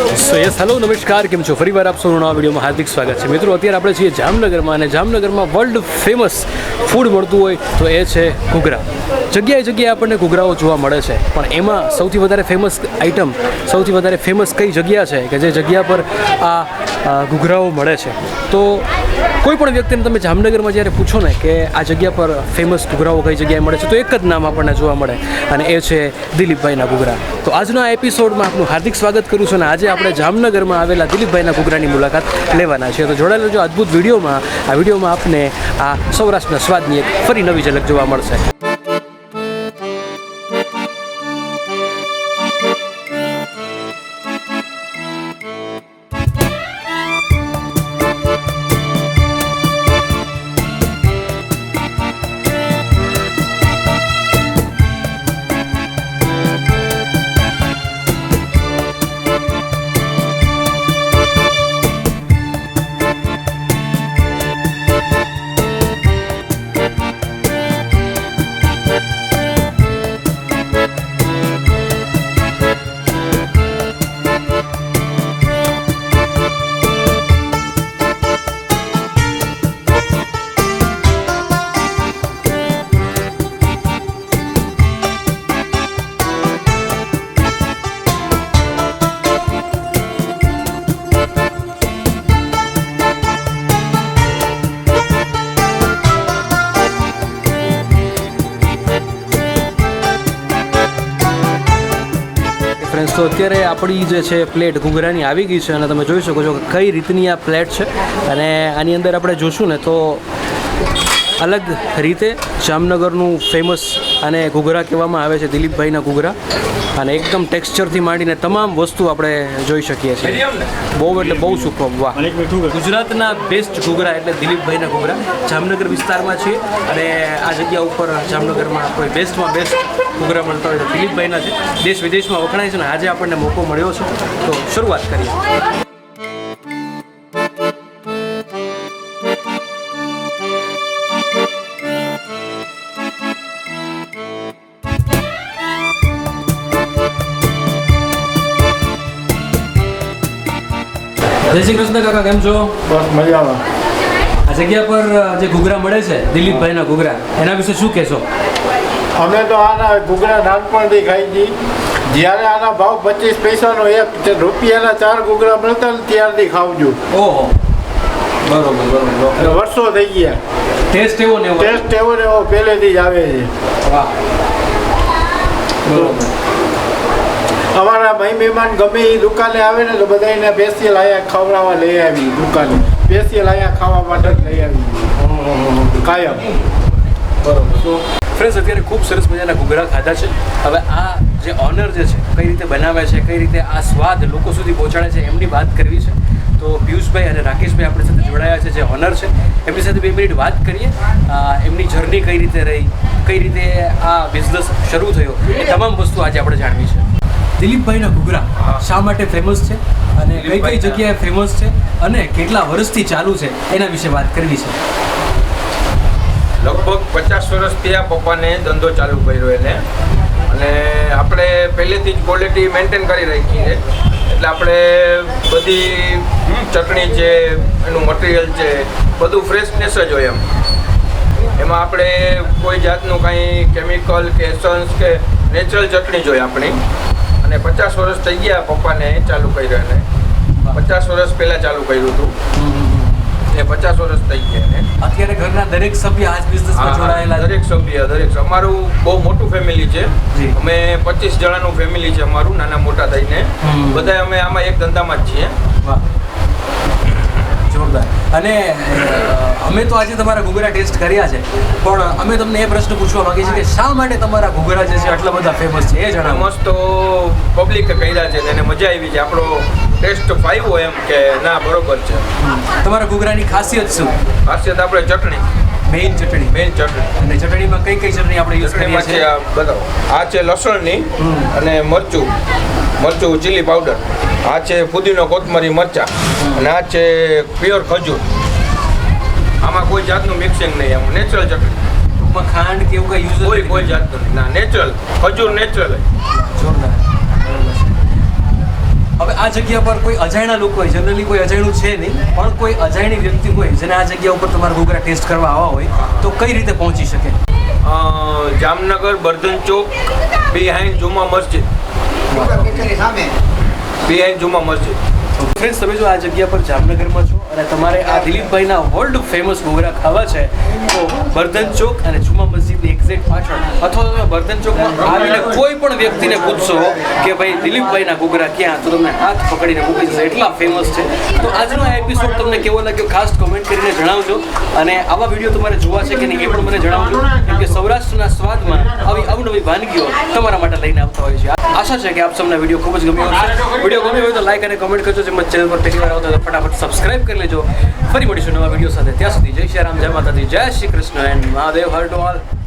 સો yes hello નમસ્કાર કેમ છો? ફરીવાર આપ સૌનું નવા વિડીયોમાં હાર્દિક સ્વાગત છે. મિત્રો, અત્યારે આપણે છીએ જામનગરમાં અને જામનગરમાં વર્લ્ડ ફેમસ ફૂડ મળતું હોય તો એ છે ઘૂઘરા. જગ્યાએ જગ્યાએ આપણને ઘૂઘરાઓ જોવા મળે છે. પણ એમાં સૌથી વધારે ફેમસ આઇટમ સૌથી વધારે ફેમસ કઈ જગ્યા છે કે જે જગ્યા પર આ ઘૂઘરાઓ મળે છે? તો કોઈ પણ વ્યક્તિને તમે જામનગરમાં જ્યારે પૂછો ને કે આ જગ્યા પર ફેમસ ઘૂઘરાઓ કઈ જગ્યાએ મળે છે, તો એક જ નામ આપણને જોવા મળે અને એ છે દિલીપભાઈના ઘૂઘરા. તો આજના એપિસોડમાં આપનું હાર્દિક સ્વાગત કરું છું અને આજે આપણે જામનગરમાં આવેલા દિલીપભાઈના ઘૂઘરાની મુલાકાત લેવાના છીએ. તો જોડાયેલો જો અદ્ભુત વિડીયોમાં. આ વિડીયોમાં આપને આ સૌરાષ્ટ્રના સ્વાદની એક ફરી નવી ઝલક જોવા મળશે. તો અત્યારે આપણી જે છે પ્લેટ ઘૂઘરાની આવી ગઈ છે અને તમે જોઈ શકો છો કે કઈ રીતની આ પ્લેટ છે. અને આની અંદર આપણે જોશું ને તો અલગ રીતે જામનગરનું ફેમસ અને ઘૂઘરા કહેવામાં આવે છે દિલીપભાઈના ઘૂઘરા. અને એકદમ ટેક્સચરથી માંડીને તમામ વસ્તુ આપણે જોઈ શકીએ છીએ. બહુ એટલે બહુ સુપર વાહ. ગુજરાતના બેસ્ટ ઘૂઘરા એટલે દિલીપભાઈના ઘૂઘરા. જામનગર વિસ્તારમાં છે અને આ જગ્યા ઉપર જામનગરમાં કોઈ બેસ્ટમાં બેસ્ટ ઘૂઘરા મળતા હોય તો દિલીપભાઈના છે. દેશ વિદેશમાં વખણાય છે ને આજે આપણને મોકો મળ્યો છે. તો શરૂઆત કરીએ. જય શ્રી કૃષ્ણ કાકા કેમ છો? બસ મજામાં. આ જગ્યા પર જે ઘૂઘરા મળે છે દિલીપભાઈના ઘૂઘરા એના વિશે શું કહેશો? અમે તો આના ઘૂઘરા નાનપણથી ખાઈ જી જ્યારે આના ભાવ પચીસ પૈસાનો એક રૂપિયાના ચાર ઘૂઘરા મળતા ને ત્યારથી ખાવજો ઓહો. બરોબર બરોબર વર્ષો થઈ ગયા. ટેસ્ટ એવો ને ટેસ્ટ એવો ને એવો પહેલેથી જ આવે છે. વાહ. બરોબર. અમારા ભાઈ મહેમાન ગમે એ દુકાને આવે ને તો બધા એને સ્પેશિયલ અહીંયા ખવડાવવા લઈ આવી દુકાને. સ્પેશિયલ લાયા ખાવા માટે જ લઈ આવી. કાયમ. બરોબર. તો ફ્રેન્ડ્સ અત્યારે ખૂબ સરસ મજાના ઘૂઘરા ખાધા છે. હવે આ જે ઓનર જે છે, કઈ રીતે બનાવે છે, કઈ રીતે આ સ્વાદ લોકો સુધી પહોંચાડે છે, એમની વાત કરવી છે. તો પિયુષભાઈ અને રાકેશભાઈ આપણી સાથે જોડાયા છે, જે ઓનર છે. એમની સાથે બે મિનિટ વાત કરીએ. એમની જર્ની કઈ રીતે રહી, કઈ રીતે આ બિઝનેસ શરૂ થયો, એ તમામ વસ્તુ આજે આપણે જાણવી છે. દિલીપભાઈના ઘૂઘરા શા માટે ફેમસ છે અને કઈ કઈ જગ્યાએ ફેમસ છે અને કેટલા વર્ષથી ચાલુ છે એના વિશે વાત કરવી છે. લગભગ પચાસ વર્ષથી આ પપ્પાને ધંધો ચાલુ કર્યો એને. અને આપણે પહેલેથી જ ક્વોલિટી મેન્ટેન કરી રાખી છે. એટલે આપણે બધી ચટણી છે એનું મટીરિયલ છે બધું ફ્રેશનેસ જ હોય એમ. એમાં આપણે કોઈ જાતનું કાંઈ કેમિકલ કે એસન્સ કે નેચરલ ચટણી જોઈએ આપણી. અને પચાસ વર્ષ થઈ ગયા પપ્પાને ચાલુ કર્યો એને પચાસ વર્ષ પહેલાં ચાલુ કર્યું હતું. એ પચાસ વર્ષ થઈ ગયા એને અત્યારે ઘરના દરેક સભ્ય આજ બિઝનેસમાં જોડાયેલા દરેક સભ્ય દરેક અમારું બહુ મોટું ફેમિલી છે. અમે પચીસ જણાનું ફેમિલી છે અમારું નાના મોટા થઈને. બધા અમે આમાં એક ધંધામાં જ છીએ. જોરદાર. અને અમે તો આજે તમારા ઘૂઘરા ટેસ્ટ કર્યા છે પણ અમે તમને એ પ્રશ્ન પૂછવા માંગીએ છીએ કે શા માટે તમારા ઘૂઘરા જે છે આટલા બધા ફેમસ છે એ જણાવો. મસ્ત તો પબ્લિકે કર્યા છે તેને મજા આવી છે. આપણો ટેસ્ટ ફાવ્યો એમ કે ના બરોબર છે. તમારા ઘૂઘરાની ખાસિયત શું? ખાસિયત આપણે ચટણી. મેઇન ચટણી. મેઇન ચટણી. અને ચટણીમાં કઈ કઈ ચટણી આપણે યુઝ કરીએ છે છીએ? આ બતાવો. આ છે લસણની અને મરચું. મરચું ચીલી પાવડર આ છે ફુદીનો કોથમરી મરચા. અને આ છે પ્યોર ખજૂર. આમાં કોઈ જાતનું મિક્સિંગ નહીં આમ નેચરલ ચટણી ટૂંકમાં ખાંડ કે એવું કઈ યુઝ કોઈ કોઈ જાતનું નહીં. ના નેચરલ ખજૂર નેચરલ જોરદાર. બરાબર છે. હવે આ જગ્યા પર કોઈ અજાણ્યા લોકો હોય જનરલી કોઈ અજાણ્યું છે નહીં પણ કોઈ અજાણી વ્યક્તિ હોય જેને આ જગ્યા ઉપર તમારા ઘૂઘરા ટેસ્ટ કરવા આવવા હોય તો કઈ રીતે પહોંચી શકે? Jamnagar Bardhan Chowk behind Juma Masjid. Behind Juma Masjid. Friends તમે જો આ જગ્યા પર જામનગરમાં છો અને તમારે આ દિલીપભાઈના વર્લ્ડ ફેમસ ઘૂઘરા ખાવા છે, તો બર્ધન ચોક અને જુમા મસ્જિદની પાછળ. અથવા તમે બર્ધન ચોકમાં આવીને કોઈ પણ વ્યક્તિને પૂછશો કે ભાઈ, દિલીપભાઈના ઘૂઘરા ક્યાં? તો તમને હાથ પકડીને મૂકી જશે એટલા ફેમસ છે. તો આજનો આ એપિસોડ તમને કેવો લાગ્યો? ખાસ કમેન્ટ કરીને જણાવજો. અને આવા વીડિયો તમારે જોવા છે કે નહીં એ પણ મને જણાવજો. કેમ કે સૌરાષ્ટ્રના સ્વાદમાં આવી અવનવી વાનગીઓ તમારા માટે લઈને આવતા હોય છે. આશા છે કે આપ સૌને વીડિયો ખૂબ જ ગમ્યો હશે. વીડિયો ગમ્યો હોય તો લાઈક અને કમેન્ટ કરજો. જેમ ચેનલ પર પહેલી વાર આવતા તો ફટાફટ સબસ્ક્રાઇબ કરી લેજો. ફરી મળીશું નવા વીડિયો સાથે. ત્યાં સુધી જય શ્રી રામ, જય માતાજી, જય Shri Krishna and Mahadev, Har to all